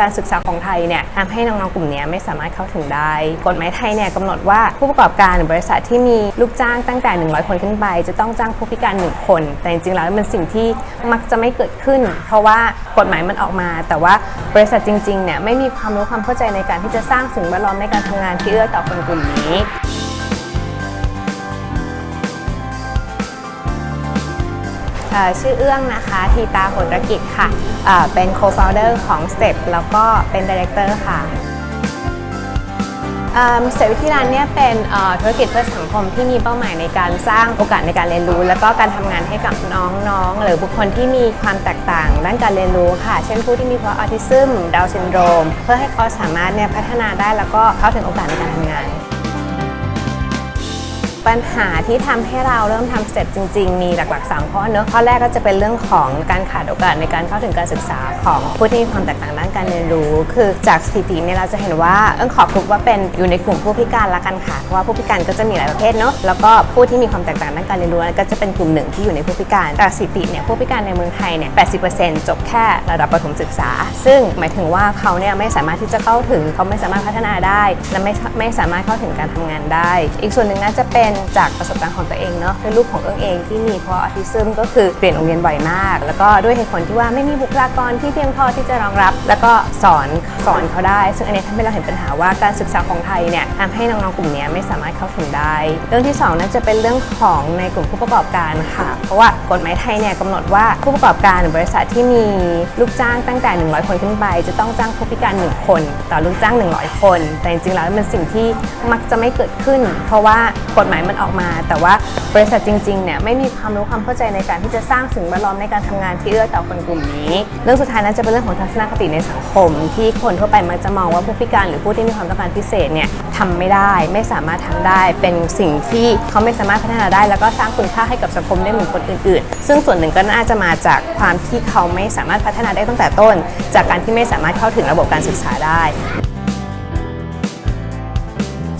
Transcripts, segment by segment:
การศึกษาของไทยเนี่ยทำให้น้องๆกลุ่มนี้ไม่สามารถเข้าถึงได้ กฎหมายไทยเนี่ยกำหนดว่าผู้ประกอบการหรือบริษัทที่มีลูกจ้างตั้งแต่ 100 คนขึ้นไป จะต้องจ้างผู้พิการ1คน แต่จริงๆแล้วมันสิ่งที่มักจะไม่เกิดขึ้น เพราะว่ากฎหมายมันออกมา แต่ว่าบริษัทจริงๆเนี่ยไม่มีความรู้ความเข้าใจในการที่จะสร้างสิ่งแวดล้อมในการทำงานที่เอื้อต่อคนกลุ่มนี้ ชื่อเอื้องนะคะทีตาโหตรกิจค่ะเป็น co-founder ของ Step แล้วก็เป็น director ค่ะเสวิธีร้านเนี่ยเป็นธุรกิจเพื่อสังคมที่มีเป้าหมายในการสร้างโอกาสในการเรียนรู้ แล้วก็การทำงานให้กับน้องๆ หรือบุคคลที่มีความแตกต่างด้านการเรียนรู้ค่ะ เช่นผู้ที่มีภาวะออทิซึมดาวซินโดรม เพื่อให้เขาสามารถเนี่ยพัฒนาได้แล้วก็เข้าถึงโอกาสในการทำงาน ปัญหาที่ทำให้เราเริ่มทำสเต็ปจริง ๆ มีหลัก ๆ 3 ข้อเนอะข้อแรกก็จะเป็นเรื่องของการขาดโอกาสในการเข้าถึงการศึกษาของผู้ที่มีความแตกต่างด้านการเรียนรู้ คือจากสถิติเนี่ยเราจะเห็นว่าเอิ้งขอพบว่าเป็นอยู่ในกลุ่มผู้พิการละกันค่ะเพราะว่าผู้พิการก็จะมีหลายประเภทเนอะแล้วก็ผู้ที่มีความแตกต่างด้านการเรียนรู้ก็จะเป็นกลุ่มหนึ่งที่อยู่ในผู้พิการจากสถิติเนี่ยผู้พิการในเมืองไทยเนี่ย 80%จบแค่ระดับประถมศึกษา ซึ่งหมายถึงว่าเขาเนี่ยไม่สามารถที่จะเข้าถึงเขาไม่สามารถพัฒนาได้ และไม่ไม่สามารถเข้าถึงการทำงานได้ อีกส่วนหนึ่งน่าจะเป็นจากประสบการณ์ของตัวเองเนาะเป็นลูกของเอิงเองที่มีเพราะออทิซึมก็คือเปลี่ยนโรงเรียนบ่อยมาก แล้วก็ด้วยเหตุผลที่ว่าไม่มีบุคลากรที่เพียงพอที่จะรองรับ แล้วก็สอนสอนเขาได้ ซึ่งอันนี้ทำให้เราเห็นปัญหาว่าการศึกษาของไทยเนี่ยทำให้น้องๆกลุ่มนี้ไม่สามารถเข้าถึงได้ เรื่องที่สองนั่นจะเป็นเรื่องของในกลุ่มผู้ประกอบการค่ะ เพราะว่ากฎหมายไทยเนี่ยกำหนดว่าผู้ประกอบการหรือบริษัทที่มีลูกจ้างตั้งแต่ 100 คนขึ้นไป จะต้องจ้างผู้พิการ 1 คน ต่อลูกจ้าง 100 คน แต่จริงๆแล้วมันสิ่งที่มักจะไม่เกิดขึ้น เพราะว่ากฎหมายมันออกมา แต่ว่าบริษัทจริงๆเนี่ยไม่มีความรู้ความเข้าใจในการที่จะสร้างสิ่งแวดล้อมในการทำงานที่เอื้อต่อคนกลุ่มนี้ เรื่องสุดท้ายนั้นจะเป็นเรื่องของทัศนคติในสังคม ที่คนทั่วไปมักจะมองว่าผู้พิการหรือผู้ที่มีความต้องการพิเศษเนี่ยทำไม่ได้ไม่สามารถทำได้ เป็นสิ่งที่เขาไม่สามารถพัฒนาได้ แล้วก็สร้างคุณค่าให้กับสังคมได้เหมือนคนอื่นๆ ซึ่งส่วนหนึ่งก็น่าจะมาจากความที่เขาไม่สามารถพัฒนาได้ตั้งแต่ต้น จากการที่ไม่สามารถเข้าถึงระบบการศึกษาได้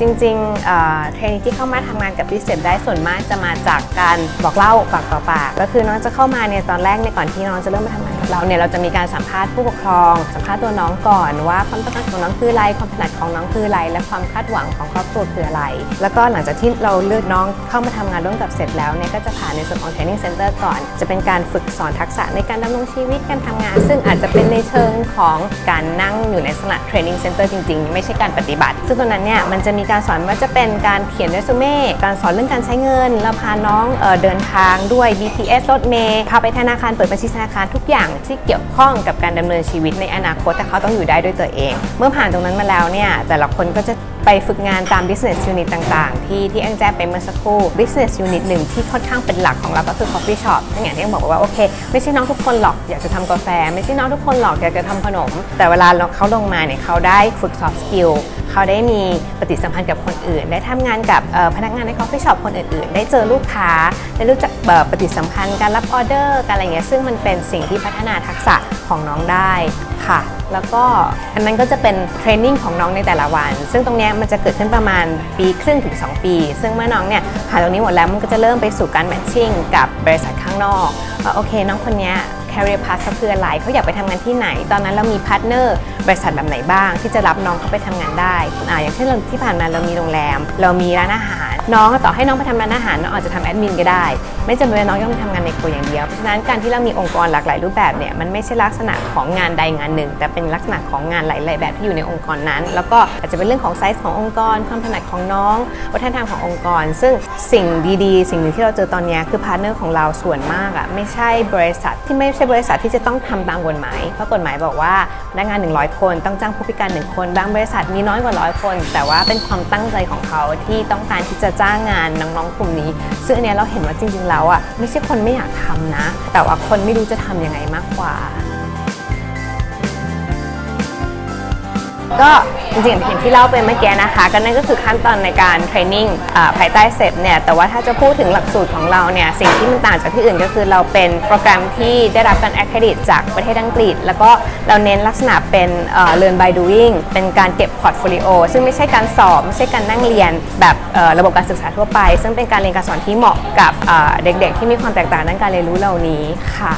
จริงๆเทรนนิ่งที่เข้ามาทำงานกับพิเศษได้ส่วนมากจะมาจากการบอกเล่าปากต่อปาก ก็คือน้องจะเข้ามาเนี่ยตอนแรกในก่อนที่น้องจะเริ่มมาทำงาน เราเนี่ยเราจะมีการสัมภาษณ์ผู้ปกครอง สัมภาษณ์ตัวน้องก่อนว่าความต้องการของน้องคืออะไรความถนัดของน้องคืออะไร และความคาดหวังของครอบครัวคืออะไร แล้วก็หลังจากที่เราเลือกน้องเข้ามาทำงานร่วมกับเสร็จแล้วเนี่ยก็จะผ่านในส่วนของ training center ก่อน จะเป็นการฝึกสอนทักษะในการดำรงชีวิตการทำงาน ซึ่งอาจจะเป็นในเชิงของการนั่งอยู่ในลักษณะ training center จริง ๆ ไม่ใช่การปฏิบัติ ซึ่งตรงนั้นเนี่ยมันจะมีการสอนว่าจะเป็นการเขียนเรซูเม่การสอนเรื่องการใช้เงินแล้วพาน้องเออเดินทางด้วย BTS รถเมล์พาไปธนาคารเปิดบัญชีธนาคารทุกอย่างที่เกี่ยวข้องกับการดำเนินชีวิตในอนาคตแต่เขาต้องอยู่ได้ด้วยตัวเอง เมื่อผ่านตรงนั้นมาแล้วเนี่ยแต่ละคนก็จะ ไปฝึกงานตาม business unit ต่างๆ ที่ที่แองแจ้ไปเมื่อสักครู่ business unit หนึ่งที่ค่อนข้างเป็นหลักของเราก็คือ coffee shop ซึ่งอย่างที่แองบอกว่าโอเค ไม่ใช่น้องทุกคนหรอกอยากจะทำกาแฟ ไม่ใช่น้องทุกคนหรอกอยากจะทำขนม แต่เวลาเขาลงมาเนี่ยเขาได้ฝึก soft skill เขาได้มีปฏิสัมพันธ์กับคนอื่น ได้ทำงานกับพนักงานใน coffee shop คนอื่นๆ ได้เจอลูกค้า ได้รู้จักปฏิสัมพันธ์การรับออเดอร์การอะไรเงี้ยซึ่งมันเป็นสิ่งที่พัฒนาทักษะของน้องได้ค่ะ แล้วก็อันนั้นก็จะเป็นเทรนนิ่งของน้องในแต่ละวัน ซึ่งตรงนี้มันจะเกิดขึ้นประมาณปีครึ่งถึง 2 ปี ซึ่งเมื่อน้องเนี่ยผ่านตรงนี้หมดแล้วมันก็จะเริ่มไปสู่การแมทชิ่งกับบริษัทข้างนอกว่าโอเค น้องคนนี้ career path เขาคืออะไรเขาอยากไปทำงานที่ไหน ตอนนั้นเรามีพาร์ทเนอร์บริษัทแบบไหนบ้าง ที่จะรับน้องเขาไปทำงานได้อ่าอย่างเช่นที่ผ่านมาเรามีโรงแรม เรามีร้านอาหาร น้องต่อให้น้องไปทำร้านอาหารน้องอาจจะทำแอดมินก็ได้ ไม่จำเป็นว่าน้องต้องทำงานในครัวอย่างเดียวเพราะฉะนั้นการที่เรามีองค์กรหลากหลายรูปแบบเนี่ยมันไม่ใช่ลักษณะของงานใดงานหนึ่ง แต่เป็นลักษณะของงานหลาย ๆ แบบที่อยู่ในองค์กรนั้น แล้วก็อาจจะเป็นเรื่องของไซส์ขององค์กร ความถนัดของน้องวัฒนธรรมขององค์กร ซึ่งสิ่งดี ๆ สิ่งหนึ่งที่เราเจอตอนนี้คือพาร์ทเนอร์ของเราส่วนมากอะไม่ใช่บริษัทที่ไม่ใช่บริษัทที่จะต้องทำตามกฎหมาย เพราะกฎหมายบอกว่าพนักงาน 100 คนต้องจ้างผู้พิการ 1 คน บางบริษัทมีน้อยกว่าร้อยคน แต่ว่าเป็นความตั้งใจของเขาที่ต้องการที่จะจ้างงานน้องๆกลุ่มนี้ ซึ่งอันเนี้ยเราเห็นว่าจริงๆแล้วอะไม่ใช่คนไม่อยากทำนะ แต่ว่าคนไม่รู้จะทำยังไงมากกว่า ก็จริงๆอย่างที่เล่าไปเมื่อกี้นะคะ ก็นั่นก็คือขั้นตอนในการเทรนนิ่งภายใต้เซตเนี่ย แต่ว่าถ้าจะพูดถึงหลักสูตรของเราเนี่ย สิ่งที่มันต่างจากที่อื่นก็คือเราเป็นโปรแกรมที่ได้รับการ accredit จากประเทศอังกฤษ แล้วก็เราเน้นลักษณะเป็นเอ่อ learn by doing เป็นการเก็บพอร์ตโฟลิโอซึ่งไม่ใช่การสอบ ไม่ใช่การนั่งเรียนแบบระบบการศึกษาทั่วไป ซึ่งเป็นการเรียนการสอนที่เหมาะกับเอ่อเด็กๆ ที่มีความแตกต่างด้านการเรียนรู้เหล่านี้ค่ะ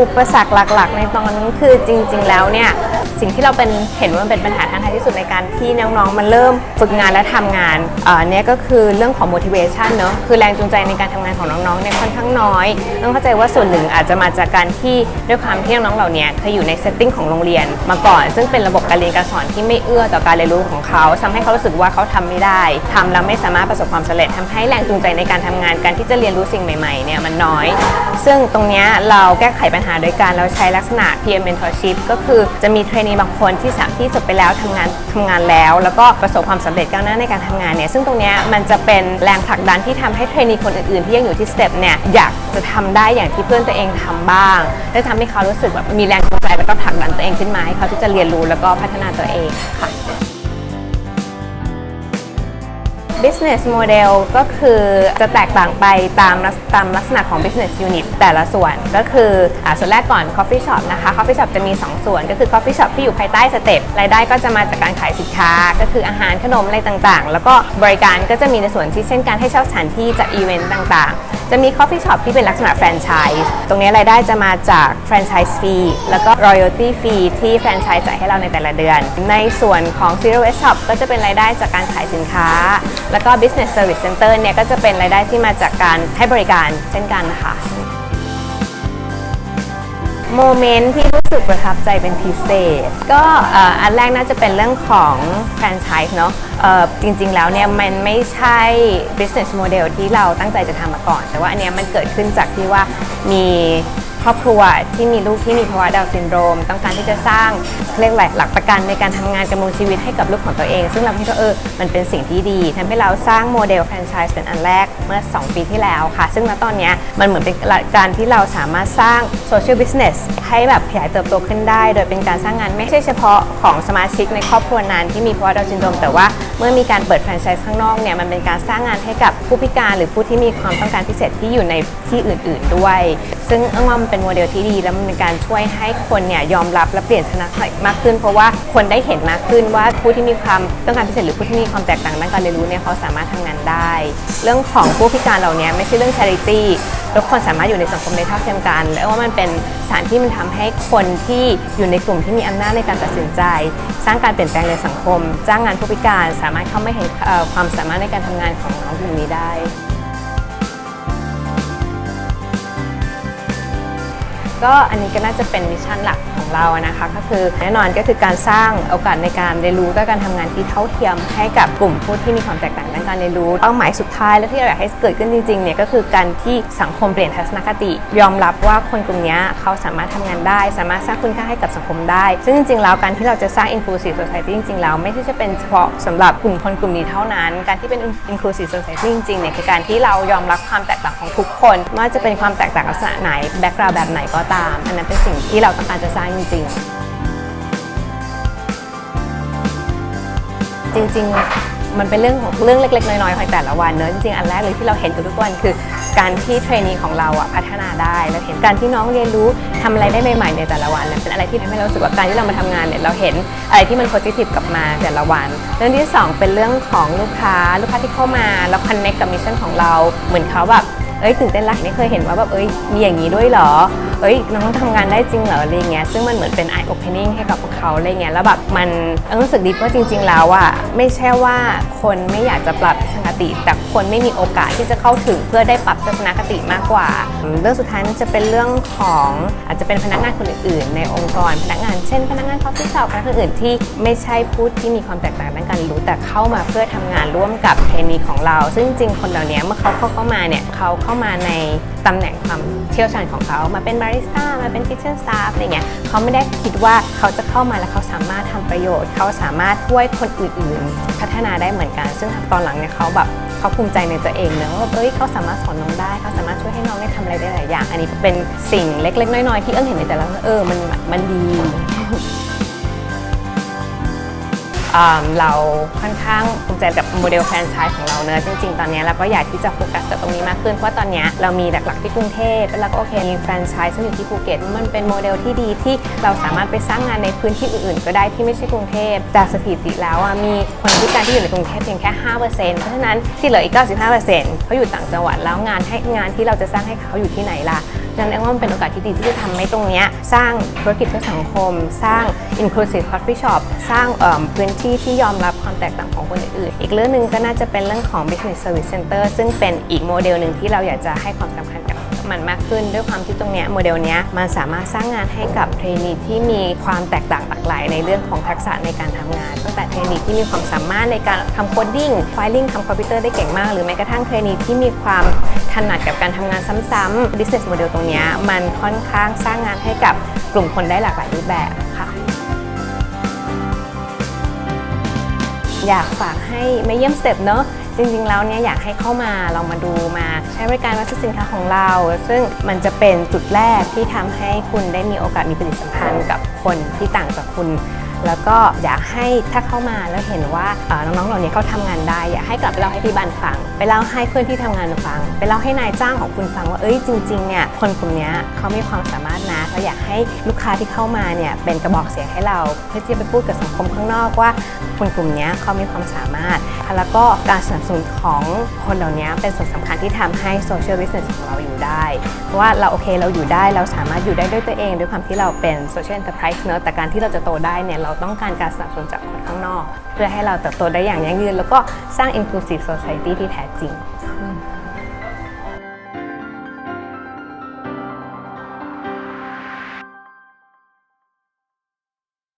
อุปสรรคหลักๆ ในตอนนี้คือจริง ๆ แล้วเนี่ยสิ่งที่เราเป็นเห็นว่ามันเป็นปัญหาท้าทายที่สุดในการที่น้องๆมันเริ่มฝึกงานและทำงานอ่าเนี่ยก็คือเรื่องของ motivation เนอะคือแรงจูงใจในการทำงานของน้องๆเนี่ยค่อนข้างน้อย ต้องเข้าใจว่าส่วนหนึ่งอาจจะมาจากการที่ด้วยความที่น้องๆเหล่านี้เคยอยู่ในเซตติ้งของโรงเรียนมาก่อน ซึ่งเป็นระบบการเรียนการสอนที่ไม่เอื้อต่อการเรียนรู้ของเขาทำให้เขารู้สึกว่าเขาทำไม่ได้ทำแล้วไม่สามารถประสบความสำเร็จทำให้แรงจูงใจในการทำงานการที่จะเรียนรู้สิ่งใหม่ๆเนี่ยมันน้อย ซึ่งตรงเนี้ยเราแก้ไขปัญหาโดยการเราใช้ลักษณะ PM mentorship ก็คือจะมีเทรนนีบางคนที่สามที่จบไปแล้วทำงานทำงานแล้ว แล้วก็ประสบความสำเร็จก้าวหน้าในการทำงานเนี่ยซึ่งตรงนี้มันจะเป็นแรงผลักดันที่ทำให้เทรนนีคนอื่นๆ ที่ยังอยู่ที่สเต็ปเนี่ยอยากจะทำได้อย่างที่เพื่อนตัวเองทำบ้างและทำให้เขารู้สึกแบบมีแรงจูงใจแล้วก็ผลักดันตัวเองขึ้นมาให้เขาที่จะเรียนรู้แล้วก็พัฒนาตัวเองค่ะ business model ก็คือจะแตกต่างไปตามตามลักษณะของ business unit แต่ละส่วนก็คืออาส่วนแรกก่อน coffee shop นะคะ coffee shop จะมี 2 ส่วนก็คือ coffee shop ที่อยู่ภายใต้สเต็ปรายได้ก็จะมาจากการขายสินค้า ก็คืออาหารขนมอะไรต่างๆ แล้วก็บริการก็จะมีในส่วนที่เช่นการให้เช่าสถานที่จัดอีเวนต์ต่างๆ จะมี coffee shop ที่เป็นลักษณะแฟรนไชส์ตรงนี้รายได้จะมาจากแฟรนไชส์ฟรีแล้วก็ royalty fee ที่แฟรนไชส์จ่ายให้เราในแต่ละเดือน ในส่วนของ zero waste shop ก็จะเป็นรายได้จากการขายสินค้าแล้วก็ business service center เนี่ยก็จะเป็นรายได้ที่มาจากการให้บริการเช่นกันค่ะโมเมนต์ที่รู้สึกประทับใจเป็นพิเศษ ก็อันแรกน่าจะเป็นเรื่องของแฟรนไชส์เนาะจริงๆแล้วเนี่ยมันไม่ใช่ business model ที่เราตั้งใจจะทำมาก่อน แต่ว่าอันเนี้ยมันเกิดขึ้นจากที่ว่ามี ครอบครัวที่มีลูกที่มีภาวะดาวน์ซินโดรม ต้องการที่จะสร้างเรียกอะไรหลักประกันในการทำงานกำลังชีวิตให้กับลูกของตัวเอง ซึ่งเราคิดว่าเออมันเป็นสิ่งที่ดีทำให้เราสร้างโมเดลแฟรนไชส์เป็นอันแรกเมื่อ 2 ปีที่แล้วค่ะ ซึ่งณตอนนี้มันเหมือนเป็นการที่เราสามารถสร้างโซเชียลบิสเนสให้แบบขยายเติบโตขึ้นได้ โดยเป็นการสร้างงานไม่ใช่เฉพาะของสมาชิกในครอบครัวนั้นที่มีภาวะดาวน์ซินโดรมแต่ว่าเมื่อมีการเปิดแฟรนไชส์ข้างนอกเนี่ยมันเป็นการสร้างงานให้กับผู้พิการหรือผู้ที่มีความต้องการพิเศษที่อยู่ในที่อื่น ๆด้วย ซึ่งเอ้งว่ามันเป็นโมเดลที่ดี แล้วมันเป็นการช่วยให้คนเนี่ยยอมรับและเปลี่ยนชนะมากขึ้น เพราะว่าคนได้เห็นมากขึ้นว่าผู้ที่มีความต้องการพิเศษหรือผู้ที่มีความแตกต่างด้านการเรียนรู้เนี่ยเขาสามารถทำงานได้ เรื่องของผู้พิการเหล่านี้ไม่ใช่เรื่อง charity ทุกคนสามารถอยู่ในสังคมในเท่าเทียมกัน และว่ามันเป็นสานที่มันทำให้คนที่อยู่ในกลุ่มที่มีอำนาจในการตัดสินใจ สร้างการเปลี่ยนแปลงในสังคม จ้างงานผู้พิการสามารถเข้ามาเห็นความสามารถในการทำงานของน้องกลุ่มนี้ได้ ก็อันนี้ก็น่าจะเป็นมิชชั่นหลักของเรานะคะก็คือแน่นอนก็คือการสร้างโอกาสในการเรียนรู้และการทำงานที่เท่าเทียมให้กับกลุ่มผู้ที่มีความแตกต่างด้านการเรียนรู้เป้าหมายสุดท้ายและที่เราอยากให้เกิดขึ้นจริงๆเนี่ยก็คือการที่สังคมเปลี่ยนทัศนคติ ยอมรับว่าคนกลุ่มนี้เขาสามารถทำงานได้ สามารถสร้างคุณค่าให้กับสังคมได้ ซึ่งจริงๆแล้วการที่เราจะสร้าง inclusive society จริงๆแล้วไม่ใช่จะเป็นเฉพาะสำหรับกลุ่มคนกลุ่มนี้เท่านั้น การที่เป็น inclusive society จริงๆเนี่ยคือการที่เรายอมรับความแตกต่างของทุกคนไม่ว่าจะเป็นความแตกต่างลักษณะไหน background แบบไหนก็ตาม อันนั้นเป็นสิ่งที่เราต้องการจะสร้างจริง ๆ จริง ๆ มันเป็นเรื่องของเรื่องเล็ก ๆ น้อยๆของแต่ละวันเนอะจริงๆ อันแรกเลยที่เราเห็นทุกวันคือ การที่เทรนนีของเราอะพัฒนาได้เราเห็นการที่น้องเรียนรู้ทำอะไรได้ใหม่ๆในแต่ละวันเนี่ยเป็นอะไรที่ทำให้เรารู้สึกว่าการที่เรามาทำงานเนี่ยเราเห็นอะไรที่มันโพสิทีฟกลับมาแต่ละวัน เรื่องที่สองเป็นเรื่องของลูกค้าลูกค้าที่เข้ามาแล้วคอนเนคกับมิชชั่นของเราเหมือนเขาแบบ เอ้ยตื่นเต้นละไม่เคยเห็นว่าแบบเอ้ยมีอย่างนี้ด้วยเหรอ เอ้ยน้องทำงานได้จริงเหรออะไรเงี้ยซึ่งมันเหมือนเป็น eye opening ให้กับพวกเขาอะไรเงี้ยแล้วแบบมันรู้สึกดีเพราะจริง ๆ แล้วอะไม่ใช่ว่าคนไม่อยากจะปรับทัศนคติ แต่คนไม่มีโอกาสที่จะเข้าถึงเพื่อได้ปรับทัศนคติมากกว่า เรื่องสุดท้ายนั่นจะเป็นเรื่องของอาจจะเป็นพนักงานคนอื่น ๆ ในองค์กรพนักงานเช่น พนักงานคอฟฟี่ช็อปพนักงานอื่นที่ไม่ใช่ผู้ที่มีความแตกต่างด้านการรู้แต่เข้ามาเพื่อทำงานร่วมกับเทรนนีของเรา ซึ่งจริงคนเหล่านี้เมื่อเขาเข้าเข้ามาเนี่ยเขาเข้าามาในตำแหน่งความเชี่ยวชาญของเขา มาเป็นบาริสต้า มาเป็นคิทเช่นสตาฟอะไรเงี้ยเขาไม่ได้คิดว่าเขาจะเข้ามาแล้วเขาสามารถทำประโยชน์ เขาสามารถช่วยคนอื่นๆ พัฒนาได้เหมือนกัน ซึ่งตอนหลังเนี่ยเขาแบบเขาภูมิใจในตัวเองเนอะว่าเอ้ยเขาสามารถสอนน้องได้ เขาสามารถช่วยให้น้องได้ทำอะไรได้หลายอย่าง อันนี้เป็นสิ่งเล็กๆ น้อยๆ ที่เอิ้งเห็นในแต่ละเออมันมันดี เราค่อนข้างภูมิใจกับโมเดลแฟรนไชส์ของเราเนอะจริง ๆ ตอนนี้เราก็อยากที่จะโฟกัสกับตรงนี้มากขึ้น เพราะว่าตอนนี้เรามีหลักๆที่กรุงเทพแล้วก็โอเคมีแฟรนไชส์ซึ่งอยู่ที่ภูเก็ตมันเป็นโมเดลที่ดีที่เราสามารถไปสร้างงานในพื้นที่อื่นๆ ก็ได้ที่ไม่ใช่กรุงเทพจากสถิติแล้วมีคนพิการที่อยู่ในกรุงเทพเพียงแค่ 5%เพราะฉะนั้นที่เหลืออีก 95%เขาอยู่ต่างจังหวัดแล้วงานให้งานที่เราจะสร้างให้เขาอยู่ที่ไหนล่ะ ฉะนั้นเองว่ามันเป็นโอกาสที่ดีที่จะทำให้ตรงนี้สร้างธุรกิจเพื่อสังคม สร้าง inclusive coffee shop สร้างพื้นที่ที่ยอมรับความแตกต่างของคนอื่นอีกเรื่องหนึ่งก็น่าจะเป็นเรื่องของ business service center ซึ่งเป็นอีกโมเดลหนึ่งที่เราอยากจะให้ความสำคัญ มันมากขึ้นด้วยความที่ตรงเนี้ยโมเดลเนี้ยมันสามารถสร้างงานให้กับเทรนนีที่มีความแตกต่างหลากหลาย ในเรื่องของทักษะในการทำงาน ตั้งแต่เทรนนีที่มีความสามารถในการทำโคดดิ้งไฟลิ่งทำคอมพิวเตอร์ได้เก่งมาก หรือแม้กระทั่งเทรนนีที่มีความถนัดกับการทำงานซ้ำๆ business model ตรงนี้มันค่อนข้างสร้างงานให้กับกลุ่มคนได้หลากหลายรูปแบบค่ะอยากฝากให้มาเยี่ยมสเต็ปเนอะ จริงๆ แล้วเนี่ยอยากให้เข้ามาลองมาดูมาใช้บริการวัสดุสินค้าของเรา ซึ่งมันจะเป็นจุดแรกที่ทำให้คุณได้มีโอกาสมีปฏิสัมพันธ์กับคนที่ต่างจากคุณ แล้วก็อยากให้ถ้าเข้ามาแล้วเห็นว่าน้องๆเหล่านี้เขาทำงานได้ อยากให้กลับไปเล่าให้ที่บ้านฟัง ไปเล่าให้เพื่อนที่ทำงานฟัง ไปเล่าให้นายจ้างของคุณฟังว่าเอ้ยจริงๆเนี่ยคนกลุ่มนี้เขามีความสามารถนะเราอยากให้ลูกค้าที่เข้ามาเนี่ยเป็นกระบอกเสียงให้เรา เพื่อที่จะไปพูดกับสังคมข้างนอกว่า คนกลุ่มนี้เขามีความสามารถ แล้วก็การสนับสนุนของคนเหล่านี้เป็นส่วนสำคัญที่ทำให้โซเชียลบิสเนสของเราอยู่ได้ เพราะว่าเราโอเคเราอยู่ได้เราสามารถอยู่ได้ด้วยตัวเอง ด้วยความที่เราเป็นโซเชียล n อน e r p r i s e เนอะแต่การที่เราจะโตได้เนี่ยเราต้องการการสนับสนุนจากคนข้างนอก เพื่อให้เราเติบโตได้อย่างยั่งยืน แล้วก็สร้าง inclusive society ที่แท้จริง